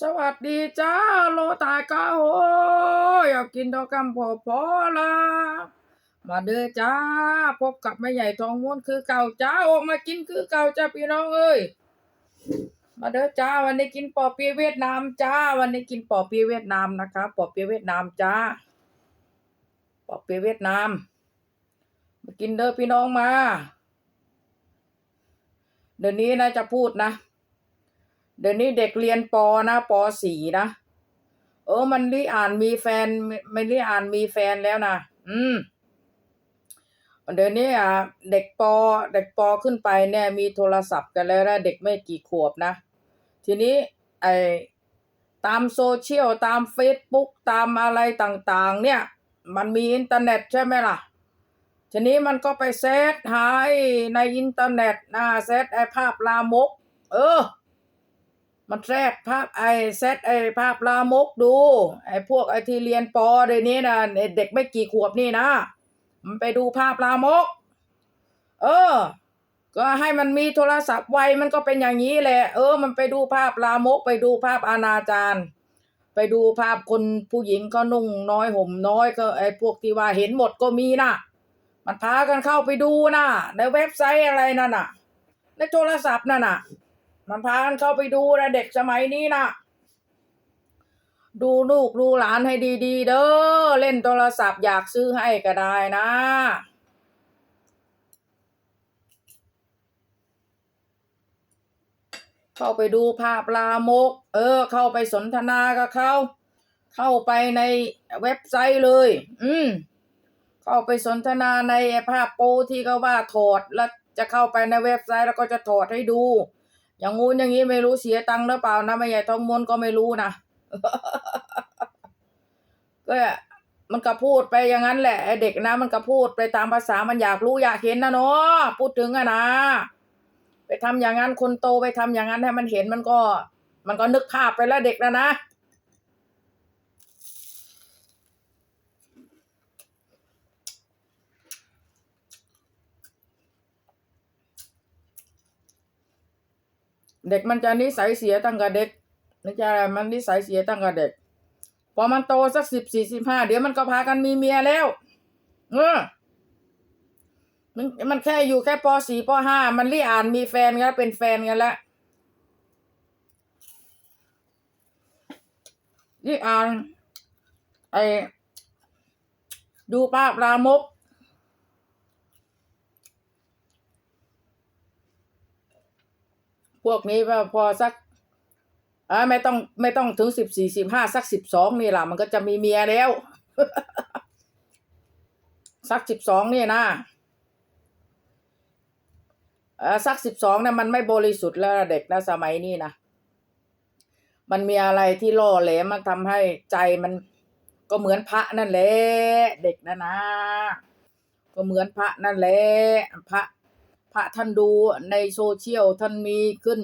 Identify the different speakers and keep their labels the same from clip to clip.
Speaker 1: สวัสดีจ้าโลตายก้าโหอยากกินดอกกำพอพอละมาเด้อจ้า พบกับแม่ใหญ่ทองม้วนคือเก่าจ้าออกมากินคือเก่าจ้าพี่น้องเอ้ยมาเด้อจ้าวันนี้กินปอเปี๊ยะเวียดนามจ้า วันนี้กินปอเปี๊ยะเวียดนามนะคะปอเปี๊ยะเวียดนามจ้าปอเปี๊ยะเวียดนามมากินเด้อพี่น้องมา เดี๋ยวนี้นะจะพูดนะ เดี๋ยวนี้เด็กเรียนปอนะปอสี่นะเออ มันรีอ่านมีแฟนไม่ไม่รีอ่านมีแฟนแล้วนะอืมเดี๋ยวนี้อะเด็กปอ เด็กปอขึ้นไปเนี่ยมีโทรศัพท์กันแล้วนะเด็กไม่กี่ขวบนะ ทีนี้ไอตามโซเชียลตามเฟซบุ๊กตามอะไรต่าง ๆ เนี่ย มันมีอินเทอร์เน็ตใช่ไหมล่ะ ทีนี้มันก็ไปเซตหาไอ้ในอินเทอร์เน็ตนะเซตไอภาพลามก เออ มันแทรกภาพไอเซตไอภาพลามกดู ไอพวกไอที่เรียนปอเดี๋ยวนี้นะเด็กไม่กี่ขวบนี่นะ มันไปดูภาพลามก เออ ก็ให้มันมีโทรศัพท์ไวมันก็เป็นอย่างนี้แหละ เออ มันไปดูภาพลามก ไปดูภาพอนาจารไปดูภาพคนผู้หญิงเขานุ่งน้อยห่มน้อยก็ไอ้พวกที่ว่าเห็นหมดก็มีนะมันพากันเข้าไปดูนะในเว็บไซต์อะไรนั่นน่ะ ในโทรศัพท์นั่นน่ะ มันพานเข้าไปดูนะเด็กสมัยนี้นะดูลูกดูหลานให้ดีๆ เด้อเล่นโทรศัพท์อยากซื้อให้ก็ได้นะเข้าไปดูภาพลามก เออ เข้าไปสนทนากับเขา เข้าไปในเว็บไซต์เลย อืม เข้าไปสนทนาในภาพโปที่เขาว่าถอด แล้วจะเข้าไปในเว็บไซต์แล้วก็จะถอดให้ดู อย่างงู้นอย่างนี้ไม่รู้เสียตังค์หรือเปล่านะไม่ใหญ่ทองมนก็ไม่รู้นะก็มันก็พูดไปอย่างนั้นแหละเด็กนะ มันก็พูดไปตามภาษามันอยากรู้อยากเห็นนะเนาะพูดถึงอะนะ ไปทำอย่างนั้นคนโตไปทำอย่างนั้นให้มันเห็นมันก็ มันก็นึกภาพไปแล้วเด็กนะนะ เด็กมันจะนิสัยเสียตั้งแต่เด็กนี่จะมันนิสัยเสียตั้งแต่เด็ก พอมันโตสักสิบสี่สิบห้าเดี๋ยวมันก็พากันมีเมียแล้วเออมันมันแค่อยู่แค่ปสี่ปห้ามันรีอ่านมีแฟนกันแล้วเป็นแฟนกันแล้วรีอ่านไอ้ดูภาพรามก พวกนี้ว่าพอสักอ่าไม่ต้องไม่ต้องถึงสิบสี่สิบห้าสักสิบสองนี่แหละมันก็จะมีเมียแล้ว สักสิบสองนี่นะสักสิบสองเนี่ยมันไม่บริสุทธิ์แล้วเด็กนะสมัยนี้นะมันมีอะไรที่ล่อแหลมมันทำให้ใจมันก็เหมือนพระนั่นแหละเด็กนะนะ ก็เหมือนพระนั่นแหละพระ พระท่านดูในโซเชียลท่านมีขึ้น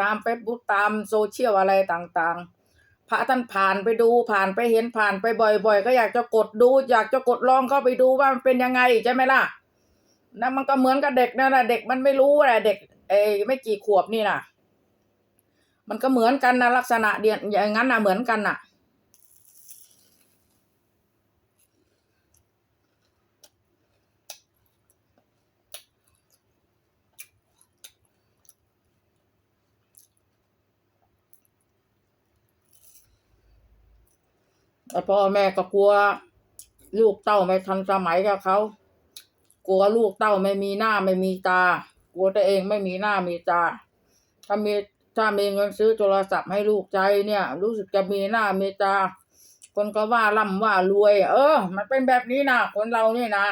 Speaker 1: ตามเฟซบุ๊กตามโซเชียลอะไรต่างๆ พระท่านผ่านไปดูผ่านไปเห็นผ่านไปบ่อย ๆ ก็อยากจะกดดู อยากจะกดลองเข้าไปดูว่ามันเป็นยังไงใช่ไหมล่ะนั่นมันก็เหมือนกับเด็กนั่นแหละเด็กมันไม่รู้แหละเด็กเอ้ไม่กี่ขวบนี่น่ะมันก็เหมือนกันนะลักษณะเดียอย่างนั้นนะเหมือนกันน่ะ แต่พ่อแม่ก็กลัว ลูกเต้าไม่ทันสมัยกับเขา กลัวลูกเต้าไม่มีหน้าไม่มีตา กลัวตัวเองไม่มีหน้ามีตา ถ้ามีถ้ามีเงินซื้อโทรศัพท์ให้ลูกใจเนี่ย รู้สึกจะมีหน้ามีตา คนก็ว่าร่ำว่ารวย เออ มันเป็นแบบนี้นะคนเรานี่นะ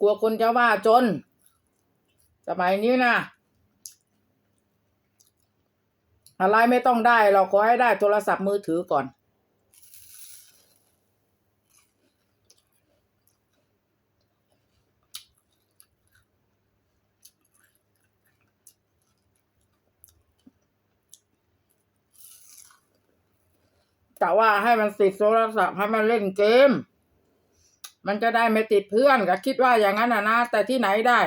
Speaker 1: กลัวคนจะว่าจน สมัยนี้นะ อะไรไม่ต้องได้เราขอให้ได้โทรศัพท์มือถือก่อนแต่ว่าให้มันติดโทรศัพท์ให้มันเล่นเกม มันจะได้ไม่ติดเพื่อนก็คิดว่าอย่างนั้นนะนะแต่ที่ไหนได้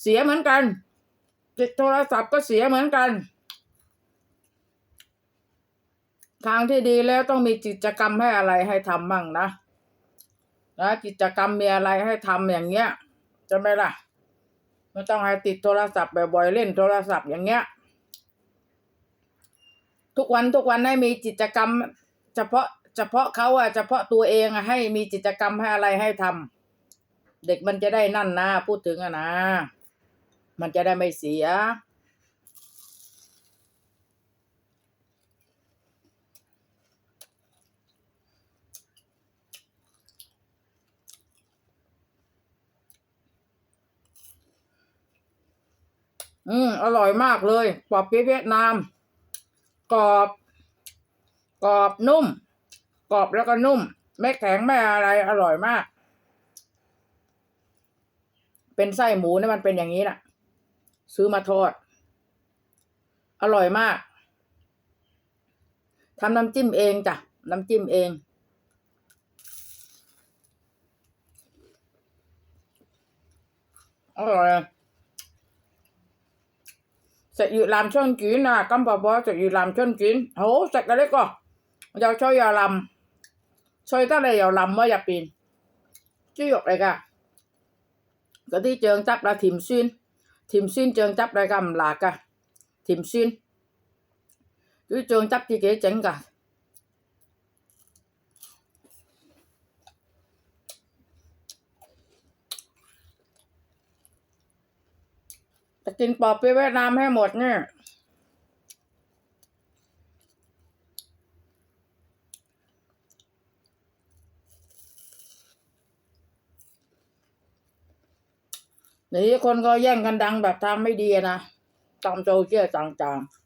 Speaker 1: เสียเหมือนกัน โทรศัพท์ก็เสียเหมือนกัน ทางที่ดีแล้วต้องมีกิจกรรมให้อะไรให้ทำมั่งนะนะกิจกรรมมีอะไรให้ทำอย่างเงี้ยจะไหมล่ะไม่ต้องให้ติดโทรศัพท์บ่อยๆเล่นโทรศัพท์อย่างเงี้ย ทุกวันทุกวันให้มีกิจกรรม เฉพาะเฉพาะเขาอะเฉพาะตัวเองอะให้มีกิจกรรมให้อะไรให้ทำเด็กมันจะได้นั่นนะพูดถึงอะนะ มันจะได้ไม่เสีย อืม อร่อยมากเลยปอบเปี๊ยะเวียดนาม กรอบ กรอบนุ่ม กรอบแล้วก็นุ่ม ไม่แข็งไม่อะไร อร่อยมาก เป็นไส้หมูเนี่ยมันเป็นอย่างนี้น่ะ ซื้อมาทอด อร่อยมากทำน้ำจิ้มเองจ้ะ น้ำจิ้มเอง อร่อย sẽ dự làm cho anh chuyến là căm bà bó sẽ dự làm cho anh chuyến hố sạch cái đấy co giờ cho giờ làm xoay ta này giờ làm mới nhập pin chứ dục đây cả cái tí trường chấp là thìm xuyên ทิมซินเจิงจับรายการหลากะทิมซินจุเจิงจับที่เก๋เจ๋งกะจะกินปอบไปเวียดนามให้หมดเนี่ย เดี๋ยวนี้คนก็แย่งกันดังแบบทางไม่ดีนะตามโซเชียลต่างๆ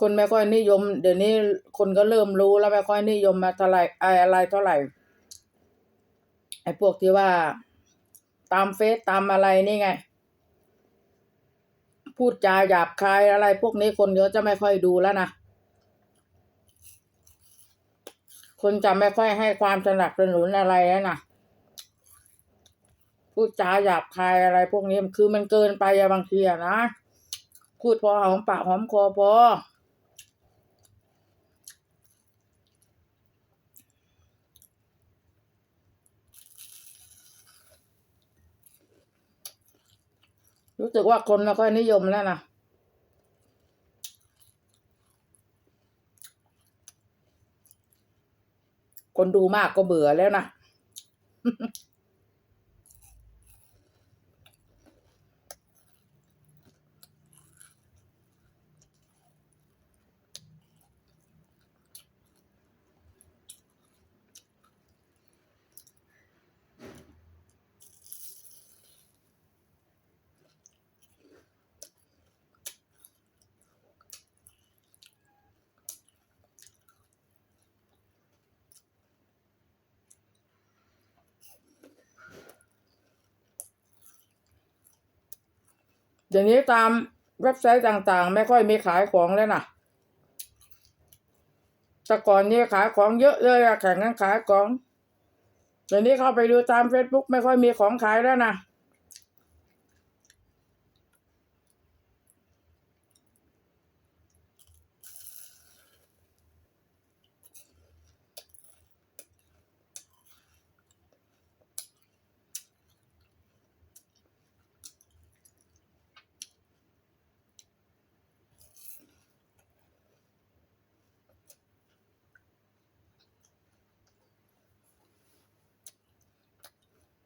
Speaker 1: คนไม่ค่อยนิยม เดี๋ยวนี้คนก็เริ่มรู้แล้วไม่ค่อยนิยมมาเท่าไหร่ไอ้อะไรเท่าไหร่ไอ้พวกที่ว่าตามเฟซตามอะไรนี่ไง พูดจาหยาบคายอะไรพวกนี้คนเขาจะไม่ค่อยดูแล้วนะ คนจะไม่ค่อยให้ความสนับสนุนอะไรแล้วนะพูดจาหยาบคายอะไรพวกนี้คือมันเกินไปอะบางทีอะนะพูดพอหอมปากหอมคอพอรู้สึกว่าคนไม่ค่อยนิยมแล้วนะ ดูมากก็เบื่อแล้วนะ เดี๋ยวนี้ตามเว็บไซต์ต่างๆ ไม่ค่อยมีขายของแล้วนะแต่ก่อนนี้ขายของเยอะเลยอะแข่งกันขายของเดี๋ยวนี้เข้าไปดูตามเฟซบุ๊กไม่ค่อยมีของขายแล้วนะ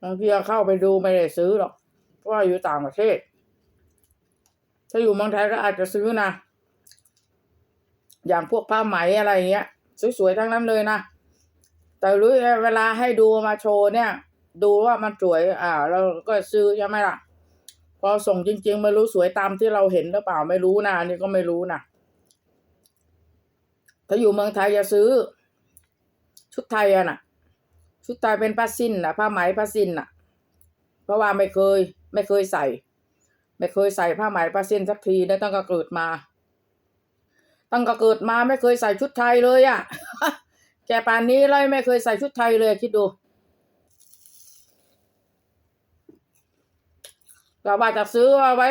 Speaker 1: บางทีเข้าไปดูไม่ได้ซื้อหรอก เพราะว่าอยู่ต่างประเทศ ถ้าอยู่เมืองไทยก็อาจจะซื้อนะ อย่างพวกผ้าไหมอะไรเงี้ย สวยๆทั้งนั้นเลยนะ แต่รู้เวลาให้ดูมาโชว์เนี่ย ดูว่ามันสวย อ่า เราก็ซื้อใช่ไหมล่ะ พอส่งจริง ๆ ไม่รู้สวยตามที่เราเห็นหรือเปล่าไม่รู้นะอันนี่ก็ไม่รู้นะถ้าอยู่เมืองไทยจะซื้อ ชุดไทยอะน่ะ ชุดไทยเป็นผ้าสิ้นนะผ้าไหมผ้าสิ้นน่ะเพราะว่าไม่เคย ไม่เคยใส่ ไม่เคยใส่ผ้าไหมผ้าสิ้นสักทีนะตั้งแต่เกิดมา ตั้งแต่เกิดมาไม่เคยใส่ชุดไทยเลยอะ่ะแกป่านนี้เลยไม่เคยใส่ชุดไทยเลยคิดดูก็ว่าจะซื้อเอาไว้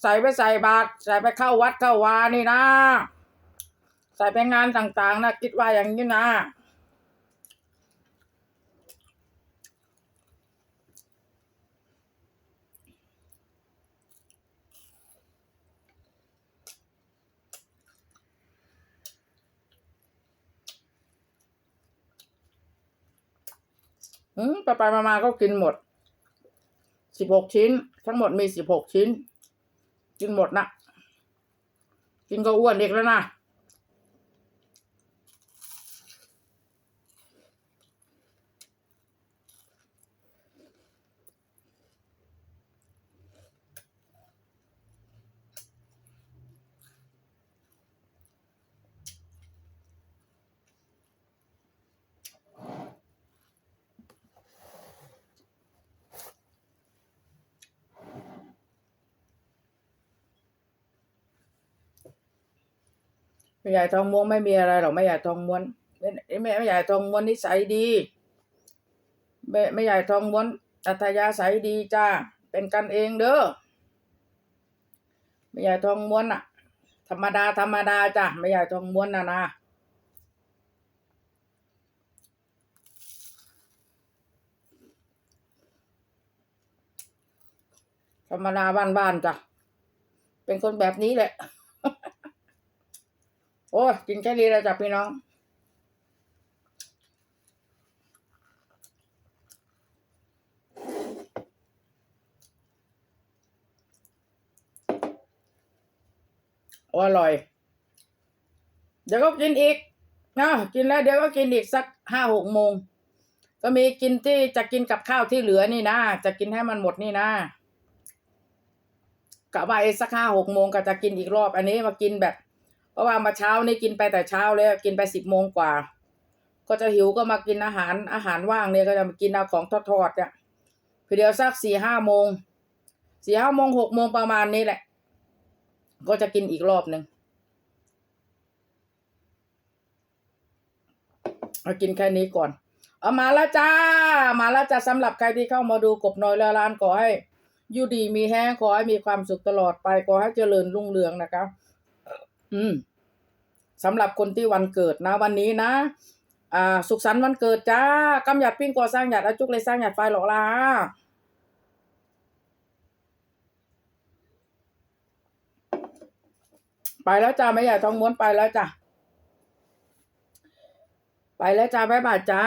Speaker 1: ใส่ไปใส่บาตรใส่ไปเข้าวัดเข้าวานี่นะ ใส่ไปงานต่างๆนะคิดว่าอย่างนี้นะ อืมไปไปมามาก็กินหมด สิบหกชิ้น ทั้งหมดมีสิบหกชิ้น กินหมดนะกินก็อ้วนเด็กแล้วนะ แม่ใหญ่ทองม้วนไม่มีอะไรหรอกแม่ใหญ่ทองม้วนแม่แม่ใหญ่ทองม้วนนิสัยดีแม่แม่ใหญ่ทองม้วนอัธยาศัยดีจ้าเป็นกันเองเด้อแม่ใหญ่ทองม้วนอะธรรมดาธรรมดาจ้ะแม่ใหญ่ทองม้วนนะนะธรรมดาบ้านๆจ้ะ เป็นคนแบบนี้แหละ โอ้ยกินแค่นี้แล้วจ้ะพี่น้องโอ้อร่อย เดี๋ยวก็กินอีกนะกินแล้วเดี๋ยวก็กินอีกสักห้าหกโมง ก็มีกินที่จะกินกับข้าวที่เหลือนี่นะ จะกินให้มันหมดนี่นะกะว่าไอ้สักห้าหกโมงก็จะกินอีกรอบ อันนี้มากินแบบ เพราะว่ามาเช้านี่กินไปแต่เช้าแล้วกินไปสิบโมงกว่า ก็จะหิวก็มากินอาหารอาหารว่างเนี่ยก็จะมากินเอาของทอดๆเนี่ยคือเดียวสักสี่ห้าโมงสี่ห้าโมงหกโมงประมาณนี้แหละ ก็จะกินอีกรอบหนึ่งเอากินแค่นี้ก่อน เอามาแล้วจ้า มาแล้วจ้าสำหรับใครที่เข้ามาดูกบน้อยแล้วร้านขอให้อยูดีมีแห้งขอให้มีความสุขตลอดไปขอให้เจริญรุ่งเรืองนะครับ อืมสำหรับคนที่วันเกิดนะ วันนี้นะอ่าสุขสันต์วันเกิดจ้ากำหยัดปิ้งก่อสร้างหยัดอาจุกเลยสร้างหยัดไฟหลอกลาไปแล้วจ้าไม่ใหญ่ทองม้วนไปแล้วจ้าไปแล้วจ้าบ๊ายบายจ้า